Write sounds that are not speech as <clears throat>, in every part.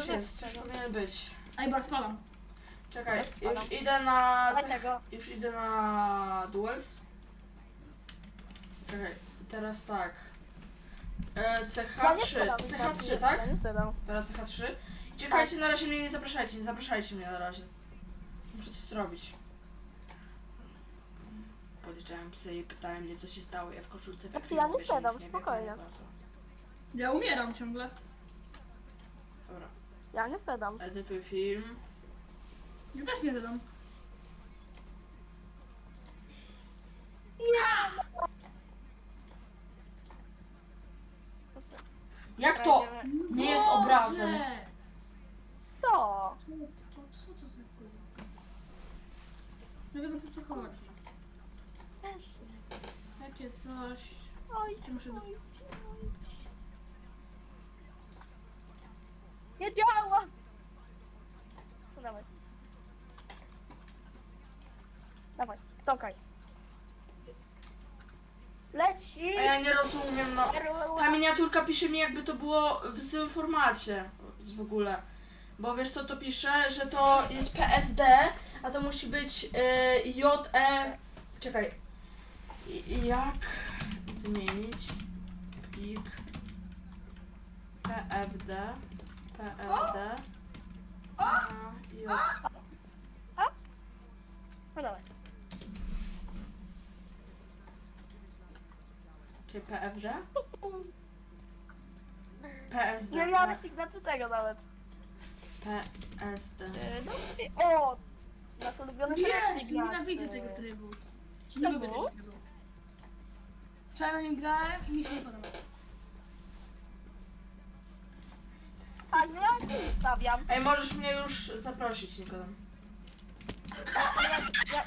już jest, już powinien być. Ej, bar, spadam. Czekaj, już idę na... Dlaczego? Już idę na duels. Czekaj, teraz tak. E, Ja nie CH3, spadam, CH3, nie, tak? Teraz CH3. Czekajcie, na razie mnie nie zapraszajcie, nie zapraszajcie mnie na razie. Muszę coś zrobić. Podjeżdżałem psy i pytałem mnie co się stało, ja w koszulce krwi, ja nie siadam, wiem, spokojnie. Ja umieram ciągle. Dobra, Ja nie spadam. edytuj film. Ja też nie dodam. Jak to? Nie jest Boże! obrazem. Co? Co, to, co to za kurwa? Nie wiem o co tu chodzi. Takie coś... Oj, Czy muszę... oj, oj. Nie działa! No dawaj. Stokaj. Leci! A ja nie rozumiem, no. Ta miniaturka pisze mi jakby to było w złym formacie w ogóle. Bo wiesz co to pisze, że to jest PSD, a to musi być y, JE. Czekaj. Jak zmienić plik PFD PFD na J. No dawaj. Czyli PFD? <laughs> PSD. Nie miałeś Ignacy tego nawet. PSD. Yy, no, i- o! Nasz ulubiony Ignacy. nienawidzę tego trybu. Nie lubię tego trybu. Wczoraj na nim grałem i mi się nie podoba. A nie, ja nie stawiam. Ej, możesz mnie już zaprosić, Nikodem. Ja,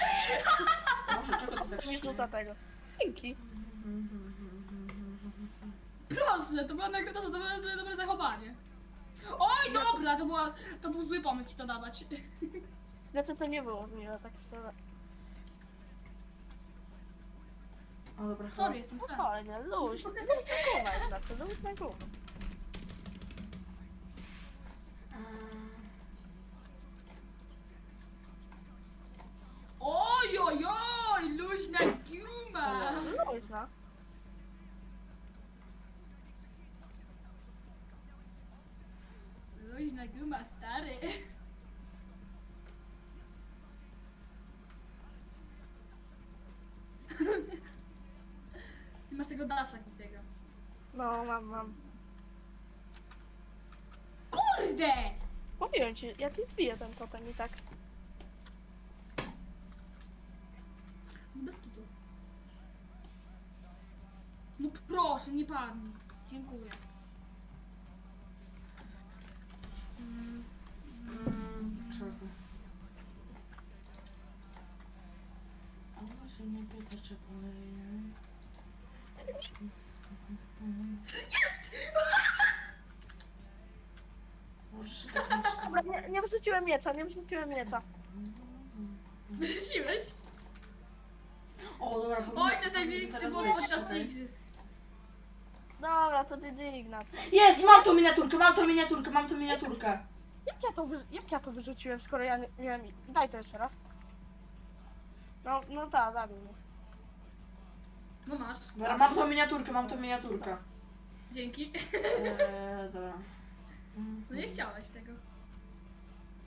Może czego to tak nie śmieje? rzuca tego. Dzięki. Proszę, to była nagroda za dobre, dobre, dobre zachowanie. Oj, dobra, to, była, to był zły pomysł ci to dawać. Znaczy to nie było miłe, tak szczerze. O dobra. Sorry, jestem sam. Spokojnie, luź. Luź na górę, znaczy, luź na górę. Eee, Oj, oj, oj, luźna guma. Luźna. Luźna guma, stary. <laughs> Ty masz tego dasza głupiego. No, mam, mam. Kurde! Mówiłem ci, ja ci zbiję ten totem i tak. No bez kitu. No proszę, nie padnij. Dziękuję. Mm, mm, czego? A może mnie pytasz, czy powiem? Możesz się nie Dobra, nie, nie wrzuciłem miecza, nie wrzuciłem miecza. Wyrzuciłeś? O, dobra, Oj, powinna- to jest największy teraz podczas czekaj. igrzysk. Dobra, to GG Ignacy. Jest, mam tą miniaturkę, mam tą miniaturkę, mam tą miniaturkę. Jak ja to, wy, jak ja to wyrzuciłem, skoro ja nie wiem... Daj to jeszcze raz. No, no tak, zabij mnie. No masz. Dobra, mam tą miniaturkę, mam tą miniaturkę. Dzięki. Eee, dobra. No nie chciałeś tego.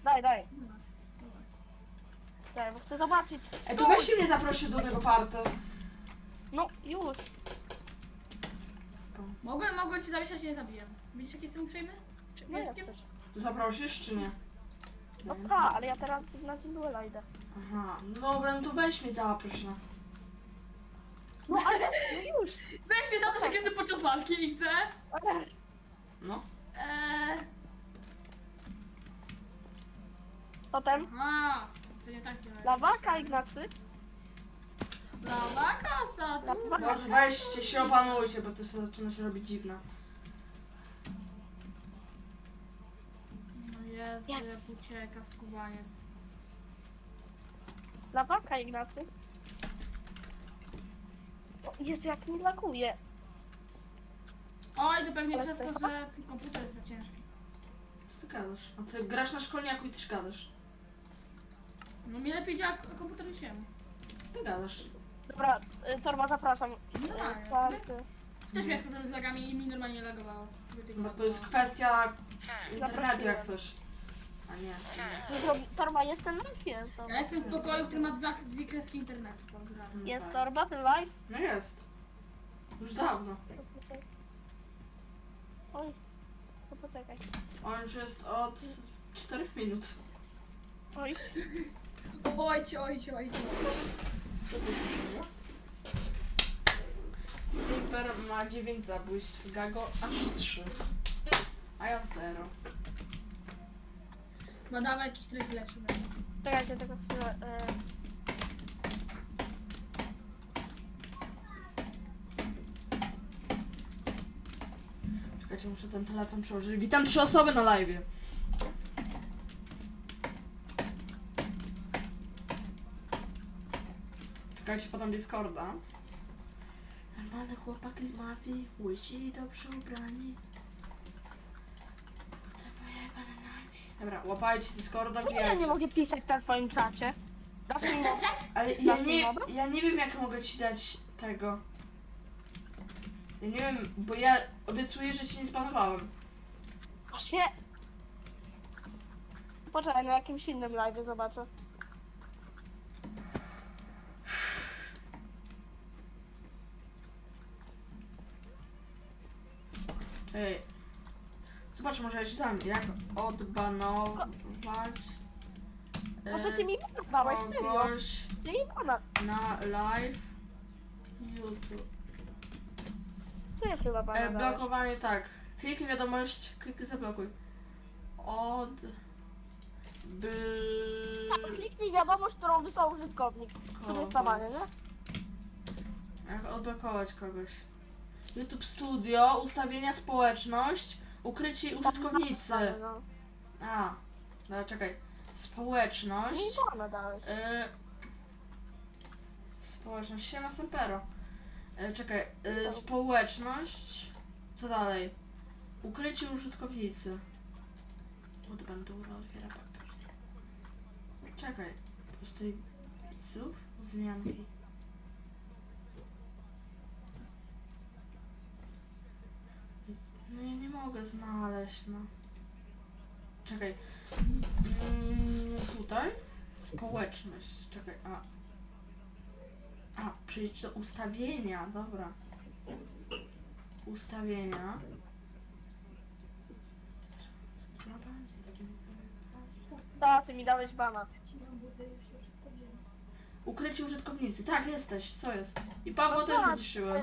Daj, daj, No masz. No masz. daj, bo chcę zobaczyć. Ej, to weźcie mnie zaprosił do tego party. No, już. Mogłem, mogłem ci zabić, a się nie zabiłem. Widzisz, jak jestem uprzejmy? Czy Nie jestem? jesteś. To zaprosisz, czy nie? No tak, ale ja teraz na tym duela idę. Aha, no dobra, no to weź mnie zaproś, no. No ale, no już. Weź mnie zaproś, jak jestem podczas walki, XD. No. Eee, Potem aha. To nie tak działa. lawaka Ignacy. Lawa kasa, tu. Może weźcie się opanujcie, bo to się zaczyna się robić dziwne. No Jezu, Jest. jak ucieka skubaniec. Lawaka Ignacy. O, Jezu, jak mi laguje. Oj, to pewnie Ale przez to, to- że ten komputer jest za ciężki. Co ty gadasz? A ty grasz na szkolniaku i też gadasz. No mi lepiej działa k- komputer niż jemu. Co ty gadasz? Dobra, y, Torba zapraszam. No Y, tak, czwarty. Ty też miałeś problem z lagami i mi normalnie lagowało. Ty No to lagowało. jest kwestia internetu jak coś. A nie. No to Torba jest ten live? Jest. Ja jestem w pokoju, który ma dwa, dwie kreski internetu. Pozdrawiam. Jest. Torba, ten live? No jest. Już dawno. Oj, to poczekaj. On już jest od 4 minut. Oj, Ojcie, ojcie, ojcie. Co to się Simper ma 9 zabójstw, Gago aż 3. A ja 0. Ma dawaj jakiś tryb lepszy. czekajcie tylko chwilę. Y, Czekajcie, muszę ten telefon przełożyć. Witam trzy osoby na live. Czekajcie, podam Discorda. Normalne chłopaki z mafii, łysi i dobrze ubrani. Potem bananami. Dobra, łapajcie Discorda, Czemu ja nie wbijajcie. mogę pisać na twoim czacie? Dasz mi modę? Ale ja Dasz mi nie, ja nie wiem jak mogę ci dać tego. Ja nie wiem, bo ja obiecuję, że ci nie zbanowałem. Właśnie. Poczekaj, na jakimś innym live zobaczę. Czekaj. Zobacz, może ja ci dam, jak odbanować Może ty e, mi dałeś serio? kogoś Ty mi pana. na live YouTube. Co ja chyba E, pana dałeś? blokowanie tak. Kliknij wiadomość, kliknij zablokuj. Od... By... Tak, Kliknij wiadomość, którą wysłał użytkownik. To jest nie? Jak odblokować kogoś. YouTube Studio, ustawienia społeczność, ukrycie użytkownicy. No. A, dobra, czekaj. Społeczność. Dałeś. Y... Społeczność, siema Sempero. Y, czekaj, y, społeczność. Co dalej? Ukrycie użytkownicy. Od bandura otwiera. Czekaj, po prostu widzów, zmianki. No ja nie mogę znaleźć, no. Czekaj. Mm, tutaj? Społeczność. Czekaj, a. A, przejść do ustawienia, dobra. Ustawienia. Tak, ty mi dałeś bana. Ukrycie użytkownicy. Tak, jesteś. Co jest? I Pawła No też tak. wyciszyłem.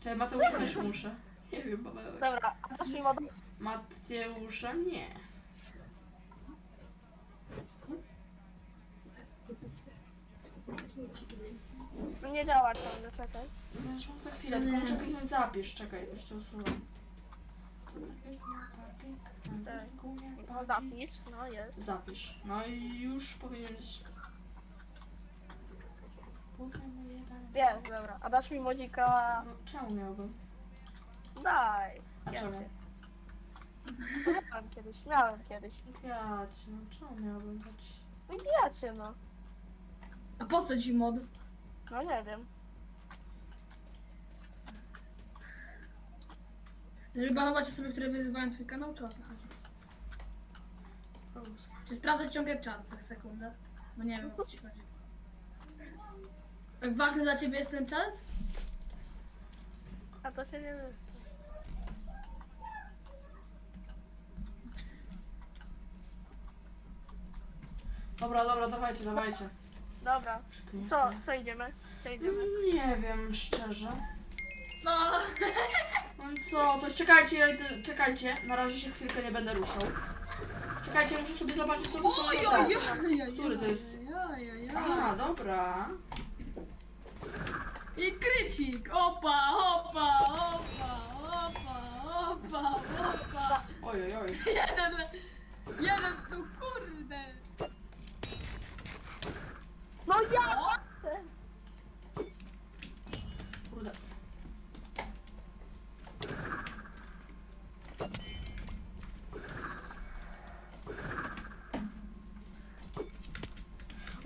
Czekaj, Mateusza też muszę. Nie wiem, Paweł. Dobra, a mi modę? Mateusza nie. No nie działa ciągle, czekaj. Zresztą za chwilę, tylko muszę kliknąć zapisz. Czekaj, jeszcze usuwam. No zapisz, no jest. Zapisz. No i już powinieneś. Jest, dobra. A dasz mi modzika? No, czemu miałbym? Daj. A Ja czemu? wiem. Miałem kiedyś, miałem kiedyś. Ja cię, no czemu miałbym dać? Wybijacie, no. A po co ci mod? No nie wiem. Żeby banować osoby, które wyzywają twój kanał, czy o co chodzi? Czy sprawdzać ciągle czat co sekundę? Bo nie wiem o co ci chodzi. Tak ważny dla ciebie jest ten czat? A to się nie wysyła. Dobra, dobra, dawajcie, dawajcie. Dobra. Co, co idziemy? Co idziemy? Nie wiem, szczerze. No, No co, to jest, czekajcie, ja idę, czekajcie, na razie się chwilkę nie będę ruszał. Czekajcie, muszę sobie zobaczyć, co to są za te. Który to jest? A, dobra. I krycik! Opa, opa, opa, opa, opa, opa. Oj, oj, oj. Jeden, le- jeden tu kurde. No ja! O, Kurde.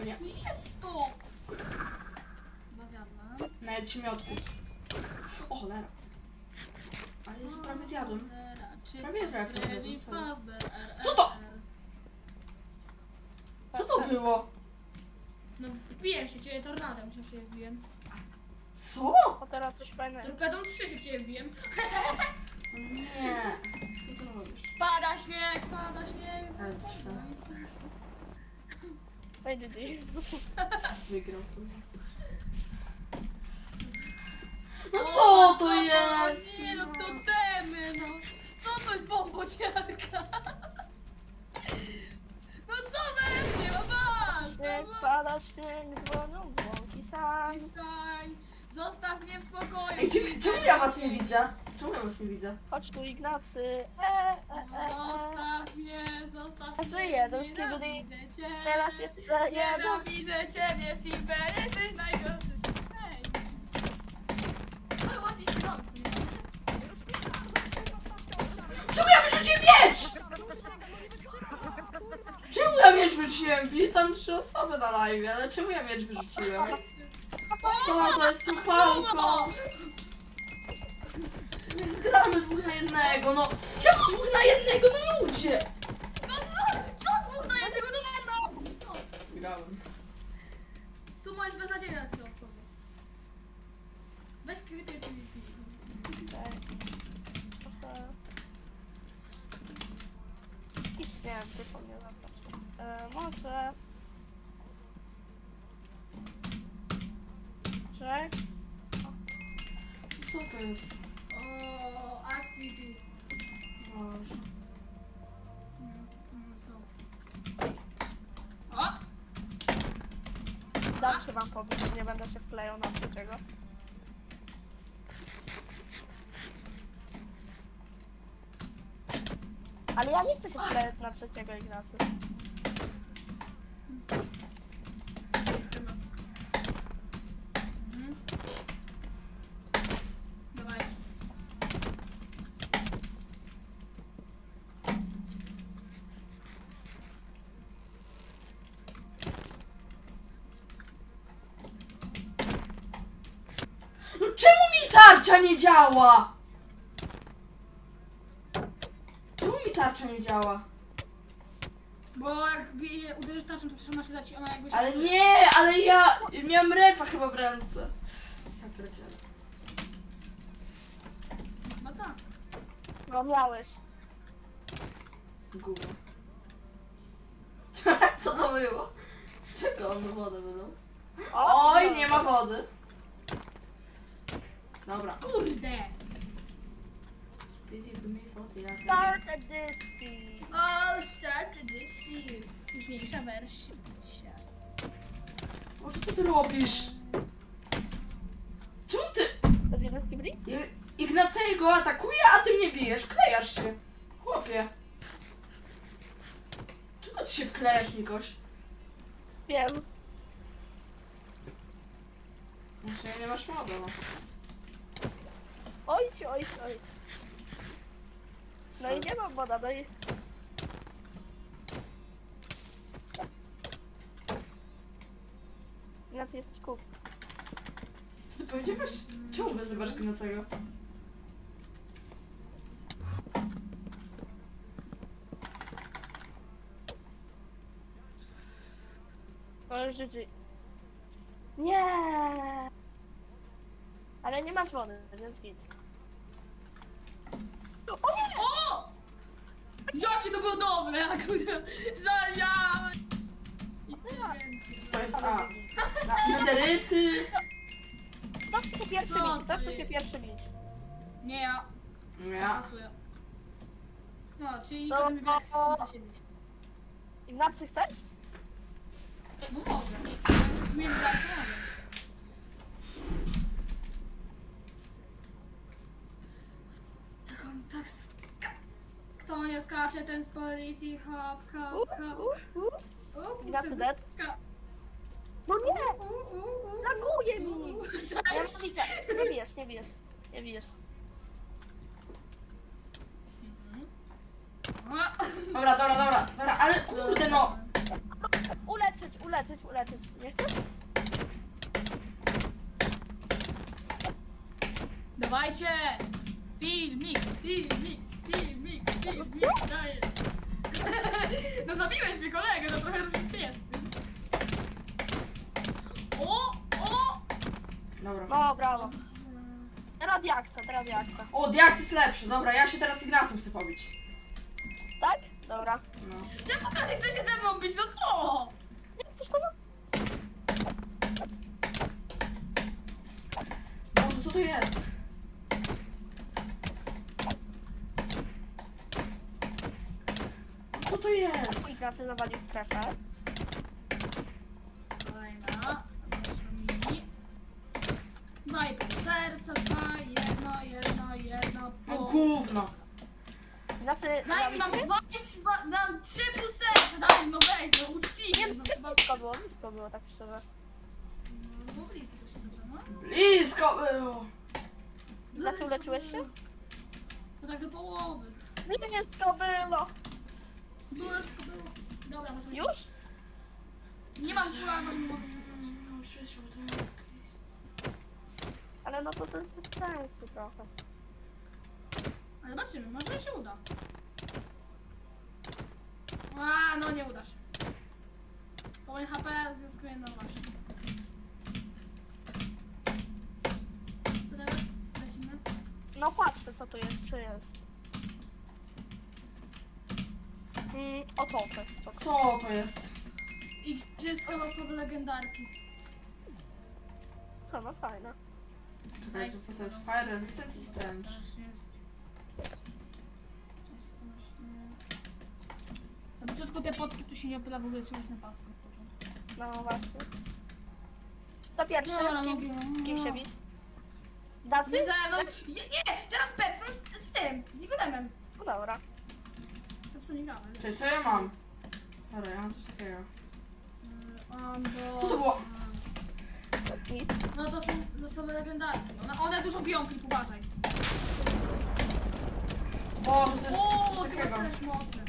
O nie, Jedz to! Chyba zjadłem. nawet się miotku. O cholera. Ale już prawie zjadłem. Prawie trafię, Freddy co jest? Fazbear, RRR. Co to? Co to było? No wbiłem się w ciebie tornadem, się w ciebie wbiłem. Co? O teraz coś fajnego. Torpedą 3 się w ciebie wbiłem. Nie. Co ty robisz? Pada śnieg, pada śnieg. Ale cwa. Didi. Wygrał. No co to jest? Nie no, to temy, no. Co to jest bombociarka? No co we mnie, no masz, Śnieg, no masz. pada śnieg, dzwonią dzwonki sami. Piskaj, Zostaw mnie w spokoju. Ej, czemu, czemu ja was nie widzę? Czemu ja was nie widzę? Chodź tu Ignacy. E, e, e, e. Zostaw mnie, zostaw A mnie. żyję, do skibidi. Nienawidzę cię. Teraz jest jedno. Nienawidzę ciebie, Simper, jesteś najgorszy. Hej. Ale ładnie śpiewam sobie. Czemu ja wyrzuciłem miecz? Czemu ja miecz wyrzuciłem? Witam trzy osoby na live, ale czemu ja miecz wyrzuciłem? Co to jest tą pałką? Gramy dwóch na jednego, no. Czemu dwóch na jednego, no ludzie? Wam powiedzieć, nie będę się wklejał na trzeciego. Ale ja nie chcę się wklejać na trzeciego Ignacy. Mhm. Dawaj. No czemu mi tarcza nie działa? Czemu mi tarcza nie działa? Bo jak bije, uderzysz tarczą, to przecież ona się zaci... Ona jakby się... Ale nie, ale ja miałam refa chyba w ręce. Ja pierdzielę. No tak. No miałeś. Gówno. <laughs> Co to było? Czego on wodę wydał? Oj, nie ma wody. Dobra. Kurde! Start a disty. O, shut this Późniejsza wersja. Może co ty robisz? Czemu ty... To jest Ignacego atakuje, a ty mnie bijesz. Klejasz się. Chłopie. Czego ty się wklejasz, Nikoś? Wiem. Znaczy, nie masz mowy, no. Oj, oj, oj. No i nie mam woda, no i... Ignacy jesteś kup. Co ty powiedziałeś? Czemu wyzywasz Ignacego? No już GG. Nie. Ale nie masz wody, więc git. O nie! O! Jakie to było dobre, akurat! Zajałem! I tyle więcej. To jest A. Na- Nederyty. Kto chce się pierwszy Co bić? Kto ty? chce się pierwszy bić? Nie ja. Ja. Pasuję. No, czyli To- potem wybiera chcący się bić. Ignacy chcesz? No mogę. Zmienię bardzo mogę. Tak on tak ska... Kto nie skacze, ten z policji, hop, hop, hop. uh, uh. Uuu, Ignacy dead? serduszka. No nie! Laguje mi! Uuu, Ja cześć. <laughs> mówię, nie wiesz, nie wiesz, nie wiesz. O, Dobra, dobra, dobra, dobra, ale kurde no. Uleczyć, uleczyć, uleczyć. Nie chcesz? Dawajcie! Filmik, filmik, filmik, filmik, dajesz. <laughs> No zabiłeś mnie kolegę, no trochę różnicy jest. O, o! Dobra. No, brawo. Teraz diaksa, teraz diaksa. O, Diax jest lepszy. Dobra, ja się teraz Ignacym chcę pobić. Tak? Dobra. No. Czemu każdy chce się ze mną bić, no co? Nie chcesz tego? Boże, co to jest? Co to zawalił strefę. Kolejna. Dwa i pół serca, dwa, jedno, jedno, jedno, No pół. gówno. Ignacy Daj mi nam dwa, pięć, ba- nam trzy pół serca, daj mi no weź, no uczciwie, no, no chyba... blisko było, blisko było, tak szczerze. No, było blisko, szczerze, no. Blisko było. Ignacy uleczyłeś się? No tak do połowy. Blisko było. Blisko było. Dobra, możemy... Już? Nie mam fula, możemy... mogę- Ale no to to jest bez sensu trochę. Ale zobaczymy, może się uda. A, no nie uda się. Połowie HP zyskuje, no właśnie. Co teraz? Lecimy? No patrzę co tu jest, czy jest. Mm, o to to jest spoko. Co to jest? Igrzyska losowe legendarki. Co, no fajne. Czekaj, co to jest? Fire Resistance i Stench. Też jest. Jest właśnie... Na początku te potki tu się nie opyla w ogóle trzymać na pasku. od początku. No właśnie. To pierwszy, Dobra, z kim, no, z kim no. się bić? Dacy? Nie, mną. Nie, nie, teraz Pepson z, z tym, z Nikodemem. No dobra. Pepson nie dałem. Czekaj, co ja mam? Dobra, ja mam coś takiego. Do... Co to było? No to są losowe legendarki. One, one dużo biją, Filip, uważaj. Boże, to jest O, coś ty masz takiego. też mocne.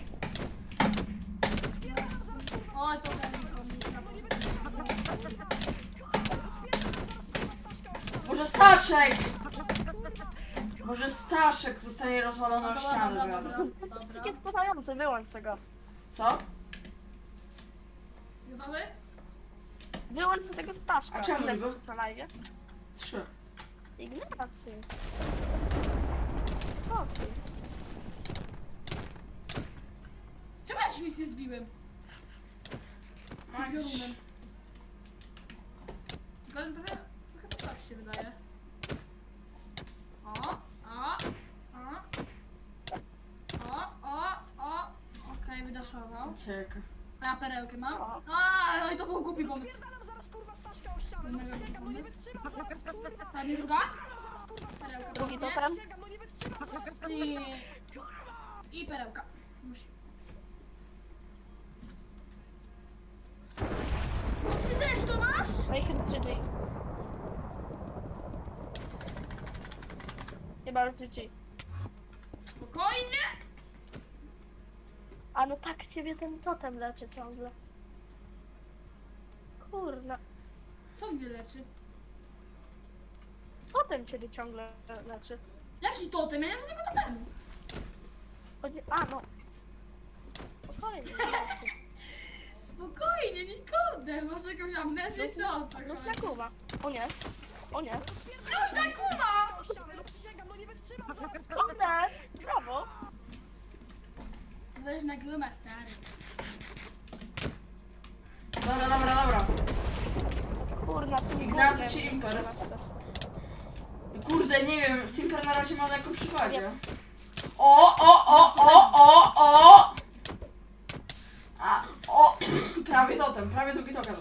Oj, to ten Może Staszek! Może Staszek zostanie rozwalony o ścianę Dobra, zaraz. jest dobra. takie wkurzające, wyłącz tego. Co? Gotowy? Wyłącz sobie tego Staszka. A czemu Ile na live? Trzy. Ignacy. O ty. Czemu ja ci nic nie zbiłem? Max. Piorunem. Trochę, trochę, trochę postać się wydaje. O, o, o. O, o, o. Okej, wydaszował. Ucieka. A ja perełkę mam. O. A, no i to był głupi pomysł. Mega głupi pomysł. A nie druga? Perełka. Drugi nie? totem. I, I perełka. Musi. Ty też to masz? No i chyba GG. GG. Spokojnie. A no tak ciebie ten totem leczy ciągle. Kurna. Co mnie leczy? Totem ciebie ciągle leczy. Jaki totem? Ja nie mam żadnego totemu. Chodzi... A no. Spokojnie. <laughs> Spokojnie, Nikodem. Masz jakąś amnezję czy o co No chodzi? kuba. O nie. O nie. Już na kuba! Kurde! Brawo! Leż na gumę, stary. Dobra, dobra, dobra. Kurna, ty Ignacy gównem. czy Imper? Kurde, nie wiem, Simper na razie ma lekką przewagę. O, o, o, o, o, o! A, o! <clears throat> Prawie totem, prawie drugi totem.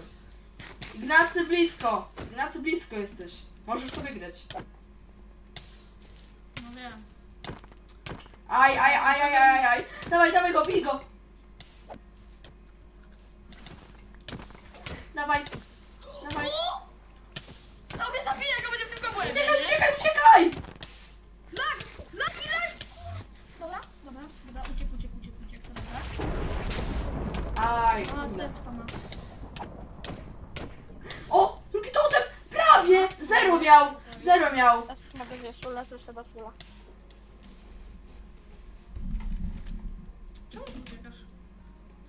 Ignacy blisko, Ignacy blisko jesteś. Możesz to wygrać. No wiem. Aj, aj, aj, aj, aj, aj. Dawaj, dawaj go, bij go. Dawaj. Dawaj. O! No mnie zabije, jak go będzie w tym kobłębie. Uciekaj, uciekaj, uciekaj! Lag! Lagi, lagi! Dobra, dobra, dobra, uciekł, uciekł, uciekł, uciekł, to dobra. Aj, A, kurde. ty co masz? Zero miał! Zero miał! Też mogę zjeść szula, to trzeba szula. Czemu tu uciekasz?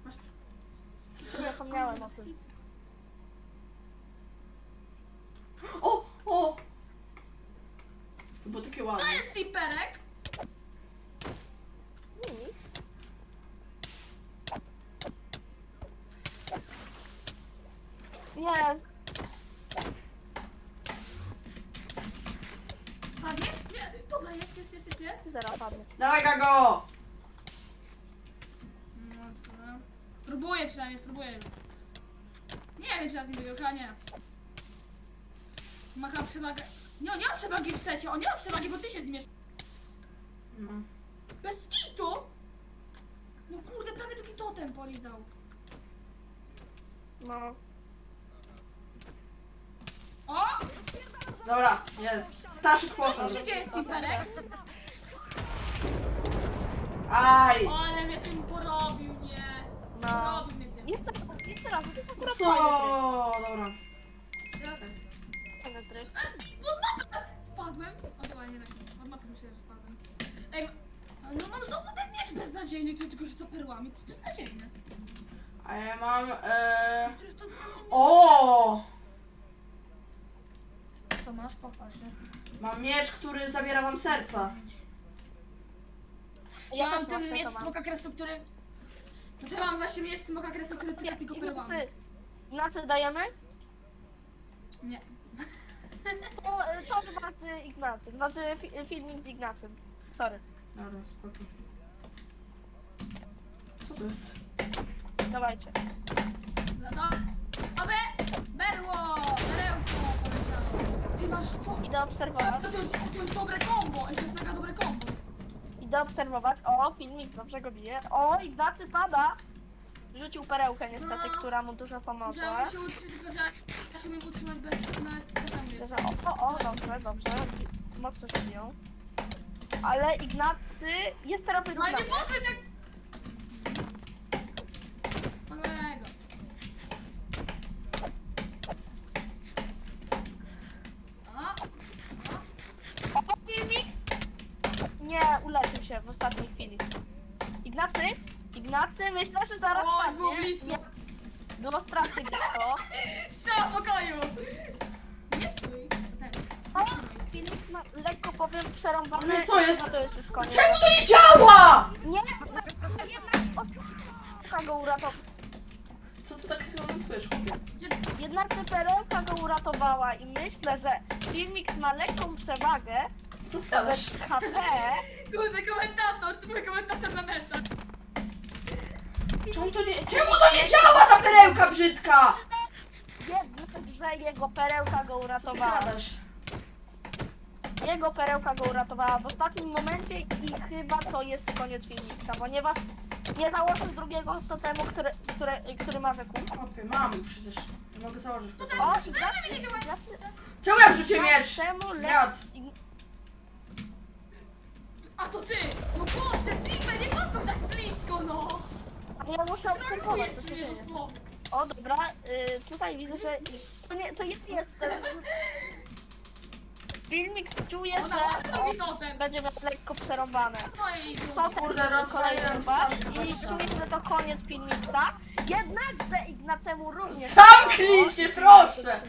Masz... Zapomniałem o tym. O! O! To było takie To ładne. jest Simperek! Mm. Nie, Padnie? Nie, dobra, jest, jest, jest, jest, jest. zero padnie. Dawaj go! No co? Próbuję przynajmniej, spróbuję. Nie wiem, czy raz nie wygrał, chyba nie. Ma chyba przewagę. Nie, on nie ma przewagi w secie, on nie ma przewagi, bo ty się zmierz. No. Bez kitu! No kurde, prawie drugi totem polizał. No. O! Dobra, jest. Staszek Co poszedł. się dzieje, Simperek? Aj! O, ale mnie tym porobił, nie. No. Porobił mnie tym. Jeszcze, jeszcze raz, to jest akurat Co? Miecz beznadziejny, który tylko rzuca perłami. To jest beznadziejne. A ja mam. E... Który to... O! Co masz? Pochwal się. Mam miecz, który zabiera wam serca. Ja mam ten miecz smoka kresu, który... No to ja mam właśnie miecz smoka kresu, który cyka tylko perłami. Ignacy, Ignacy dajemy? Nie. To, to znaczy Ignacy, znaczy fi, filmik z Ignacym. Sorry, Dobra, spoko. Co to jest? dawajcie. No to... Obe! Berło! Berełko! poleciało. Ty masz to... Idę obserwować, To jest, to jest dobre kombo! Ej, to jest mega dobre kombo! idę obserwować. O, filmik dobrze go bije. O, Ignacy pada! Rzucił perełkę niestety, No. która mu dużo pomogła. Musiałam się utrzymać, tylko że ja się umiem utrzymać bez na totemie. Że o, o, o, dobrze, dobrze. Mocno się biją. Ale Ignacy jest teraz No ale wyrównany. nie pozwól tak... Kolego. O, O, filmik! Nie, uleczył się w ostatniej chwili. Ignacy? Ignacy, myślę, że zaraz Oj, padnie. było blisko. Nie, Było strasznie blisko. Strzała pokoju! Nie psuj. Ten. O, filmik ma, lekko powiem przerąbany. Ale co jest? No to jest już koniec. Czemu to nie działa? Nie, jednak Oskar go uratował. Co tu takiego montujesz, chłopie? Gdzie... Jednak perełka go uratowała i myślę, że filmik ma lekką przewagę, Co ty gadasz? KP Kurde, komentator, to był komentator na meczach. Czemu to nie, czemu to nie działa ta perełka brzydka? jednak, że jego perełka go Co ty uratowała. gadasz? Jego perełka go uratowała w ostatnim momencie i chyba to jest koniec filmika, ponieważ nie założył drugiego totemu, który, który, który ma wykup. Chłopie, mam przecież. Nie mogę założyć. To potem. tak, O, ale Ignacy, mi nie działa. Ignacy, Czemu ja wrzuciłem miecz? temu. A to ty! No Boże, Simper, nie podchodź tak blisko, no! Ja muszę obserwować, co się mnie dzieje. dosłownie. O, dobra, y, tutaj widzę, że to, nie, to jest, jest ten... Filmik czuje, Ona że będzie lekko przerąbane. No i Potem Kurde, będzie kolejny rozwaliłem pas sam i gościa. czuję, że to koniec filmika. Jednakże Ignacemu również... Zamknij się, proszę!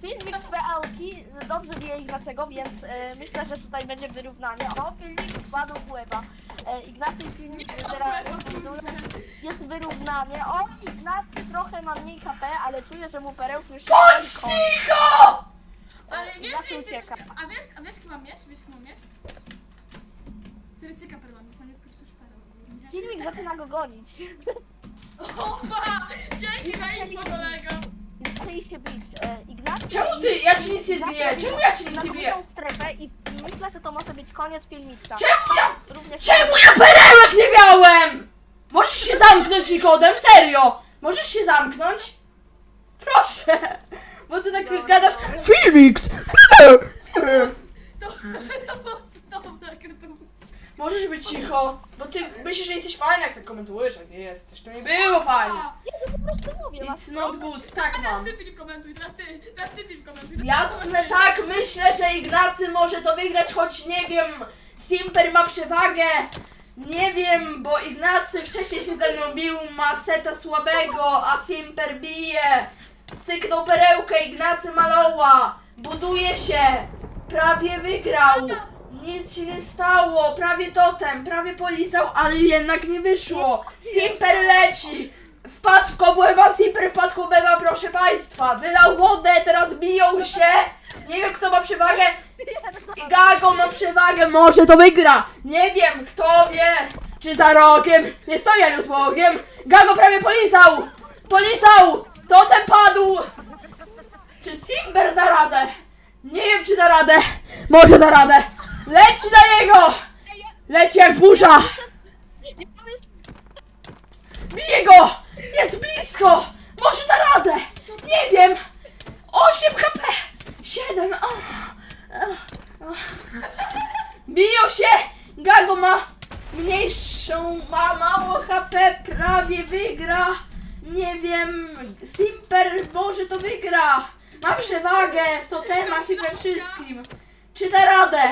Filmik z PLki dobrze wie Ignacego, więc e, myślę, że tutaj będzie wyrównanie. O, filmik wpadł w łeba. E, Ignacy i filmik teraz jest wyrównanie. O, Ignacy trochę ma mniej HP, ale czuję, że mu perełki już Bądź cicho! Ale wiesz, Ignacy jest, ucieka. a wiesz, a wiesz, jaki mam miecz? Wiesz, jaki mam miecz? Który cyka perłami, co nie skoczysz perłami. nie? Filmik zaczyna go gonić. Opa! Dzięki za info, kolego! Chce jej się bić. E, Ignacy Czemu ty? Ja ci nic nie biję. Czemu ja ci nic nie biję? strefę i myślę, że to może być koniec filmika. Czemu ja... Również Czemu ja perełek nie miałem? Możesz się zamknąć, Nikodem? Serio! Możesz się zamknąć? Proszę! Bo ty tak Dobra, gadasz... dobra. Filmix! To to cudowne, jak to Możesz być cicho, bo ty myślisz, że jesteś fajny, jak tak komentujesz, jak nie jesteś. To nie było fajnie. A, Ja to po prostu mówię. no. It's not good. Tak teraz mam. ty film komentuj, teraz ty, teraz ty film komentuj. Jasne, tak, myślę, że Ignacy może to wygrać, choć nie wiem, Simper ma przewagę. Nie wiem, bo Ignacy wcześniej się ze mną bił, ma seta słabego, a Simper bije. Styknął perełkę, Ignacy maloła. Buduje się. Prawie wygrał. Nic się nie stało, prawie totem, prawie polizał, ale jednak nie wyszło. Simper leci. Wpadł w kobłęba, Simper wpadł w proszę państwa. Wylał wodę, teraz biją się. Nie wiem kto ma przewagę. Gago ma przewagę, może to wygra. Nie wiem, kto wie. Czy za rogiem. Nie stoi ani z Bogiem. Gago prawie polizał. Polizał. Totem padł. Czy Simber da radę? Nie wiem czy da radę. Może da radę. Leci na niego. Leci jak burza. Bije go! Jest blisko! Może da radę! Nie wiem! 8 HP! 7! O, o, o. Biją się! Gago ma mniejszą, ma mało HP, prawie wygra. Nie wiem, Simper może to wygra. Ma przewagę w totemach i we wszystkim. Czy da radę?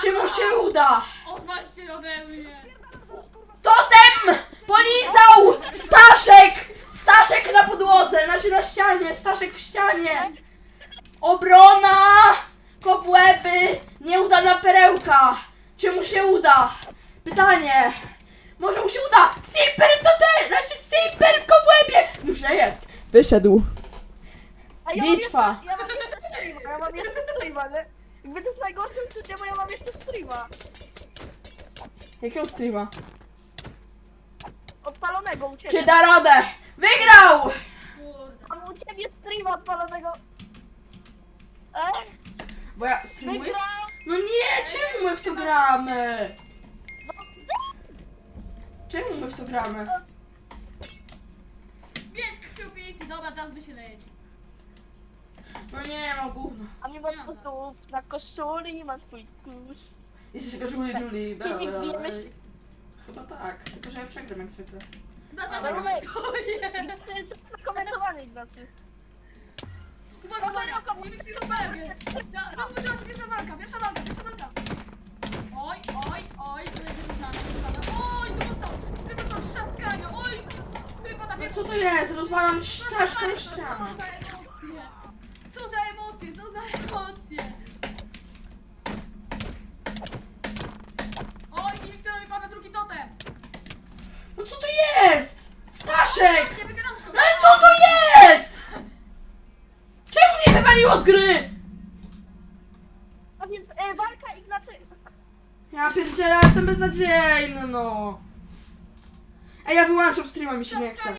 Czy mu się uda? Odważ się ode mnie. Totem! Polizał! Staszek! Staszek na podłodze, znaczy na ścianie, Staszek w ścianie. Obrona! Kobłęby! Nieudana perełka! Czy mu się uda? Pytanie. Może mu się uda? Simper w totem! Znaczy Simper w kobłębie! Już nie jest. Wyszedł. a ja mam Bitwa. Jeszcze, ja mam jeszcze streama, ja mam jeszcze streama, nie? Jakby to jest najgorsze uczucie, bo ja mam jeszcze streama. Jakiego streama? Odpalonego u Czy ciebie. da radę? Wygrał! Mam u ciebie streama odpalonego. E? Bo ja streamuję? Wygrał! No nie, czemu my w to gramy? Czemu my w to gramy? Bierz krwiopijcy, dobra, teraz wy się lejecie. No nie, mam gówno. A mnie po prostu na koszuli masz twój kurz. Jesteś tylko Julie, Julie, bla, bla, bla. Bijemy. Chyba tak, tylko że ja przegram jak zwykle. No to Ale zakomentuję. To jest komentowane Ignacy. Uwaga, uwaga, nie miksy do pełny. Rozpoczęła się pierwsza walka, pierwsza walka, pierwsza walka. Oj, oj, oj, to jest wyrównane, wyrównane. Oj, dostał, ty dostał trzaskanie, oj, ty pada No pierwsza. co to jest? Rozwalam Co ścianę. za emocje? Co za emocje, co za emocje? Oj, z Nimiksera mi pada drugi totem. No co to jest? Staszek! Nie No ale co to jest? Czemu mnie wywaliło z gry? A więc e, walka Ignacy... Ja pierdzielę, jestem beznadziejny, no. Ej, ja wyłączam streama, mi się nie chce.